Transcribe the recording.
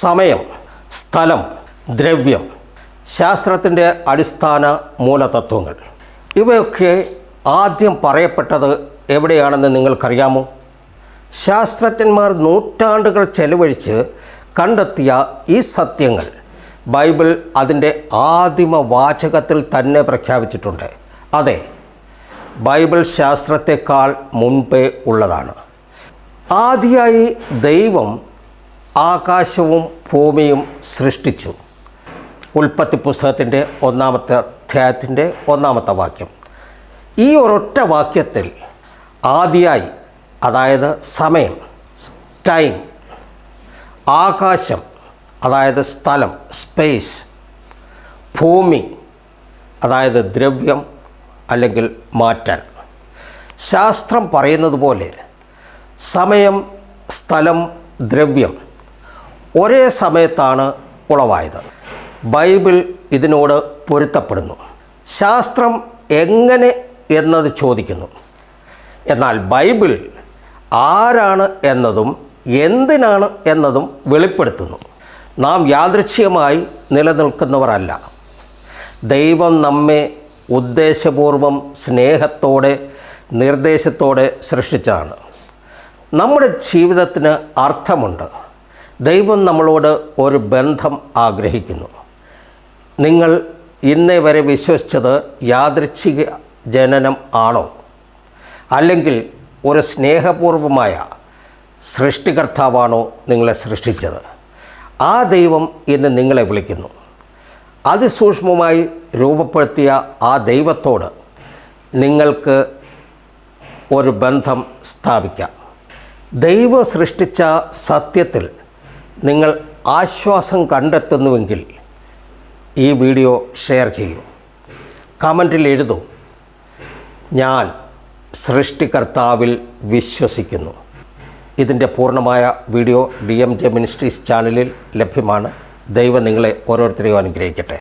സമയം സ്ഥലം ദ്രവ്യം ശാസ്ത്രത്തിന്റെ അടിസ്ഥാന മൂലതത്വങ്ങൾ. ഇവയൊക്കെ ആദ്യം പറയപ്പെട്ടത് എവിടെയാണെന്ന് നിങ്ങൾക്കറിയാമോ? ശാസ്ത്രജ്ഞന്മാർ നൂറ്റാണ്ടുകൾ ചെലവഴിച്ച് കണ്ടെത്തിയ ഈ സത്യങ്ങൾ ബൈബിൾ അതിന്റെ ആദിമ വാചകത്തിൽ തന്നെ പ്രഖ്യാപിച്ചിട്ടുണ്ട്. അതെ ബൈബിൾ ശാസ്ത്രത്തെക്കാൾ മുൻപേ ഉള്ളതാണ്. ആദ്യമായി ദൈവം ആകാശവും ഭൂമിയും സൃഷ്ടിച്ചു. ഉൽപ്പത്തി പുസ്തകത്തിന്റെ ഒന്നാമത്തെ അധ്യായത്തിന്റെ ഒന്നാമത്തെ വാക്യം. ഈ ഒരൊറ്റ വാക്യത്തിൽ ആദ്യമായി അതായത് സമയം ടൈം ആകാശം അതായത് സ്ഥലം സ്പേസ് ഭൂമി അതായത് ദ്രവ്യം അല്ലെങ്കിൽ മാറ്റാൻ. ശാസ്ത്രം പറയുന്നത് പോലെ സമയം സ്ഥലം ദ്രവ്യം ഒരേ സമയത്താണ് ഉളവായത്. ബൈബിൾ ഇതിനോട് പൊരുത്തപ്പെടുന്നു. ശാസ്ത്രം എങ്ങനെ എന്നത് ചോദിക്കുന്നു. എന്നാൽ ബൈബിൾ ആരാണ് എന്നതും എന്തിനാണ് എന്നതും വെളിപ്പെടുത്തുന്നു. നാം യാദൃച്ഛികമായി നിലനിൽക്കുന്നവരല്ല. ദൈവം നമ്മെ ഉദ്ദേശപൂർവം സ്നേഹത്തോടെ നിർദ്ദേശത്തോടെ സൃഷ്ടിച്ചതാണ്. നമ്മുടെ ജീവിതത്തിന് അർത്ഥമുണ്ട്. ദൈവം നമ്മളോട് ഒരു ബന്ധം ആഗ്രഹിക്കുന്നു. നിങ്ങൾ ഇന്നേ വരെ വിശ്വസിച്ചത് യാദൃച്ഛിക ജനനം ആണോ? അല്ലെങ്കിൽ ഒരു സ്നേഹപൂർവമായ സൃഷ്ടികർത്താവാണോ നിങ്ങളെ സൃഷ്ടിച്ചത്? ആ ദൈവം ഇന്ന് നിങ്ങളെ വിളിക്കുന്നു. അതിസൂക്ഷ്മമായി രൂപപ്പെടുത്തിയ ആ ദൈവത്തോട് നിങ്ങൾക്ക് ഒരു ബന്ധം സ്ഥാപിക്കാം. ദൈവം സൃഷ്ടിച്ച സത്യത്തിൽ നിങ്ങൾ ആശ്വാസം കണ്ടെത്തുന്നുവെങ്കിൽ ഈ വീഡിയോ ഷെയർ ചെയ്യൂ. കമന്റിൽ എഴുതൂ. ഞാൻ സൃഷ്ടികർത്താവിൽ വിശ്വസിക്കുന്നു. ഇതിന്റെ പൂർണമായ video D M J ministries ചാനലിൽ ലഭ്യമാണ്. ദൈവം നിങ്ങളെ ഓരോരുത്തരെയും അനുഗ്രഹിക്കട്ടെ.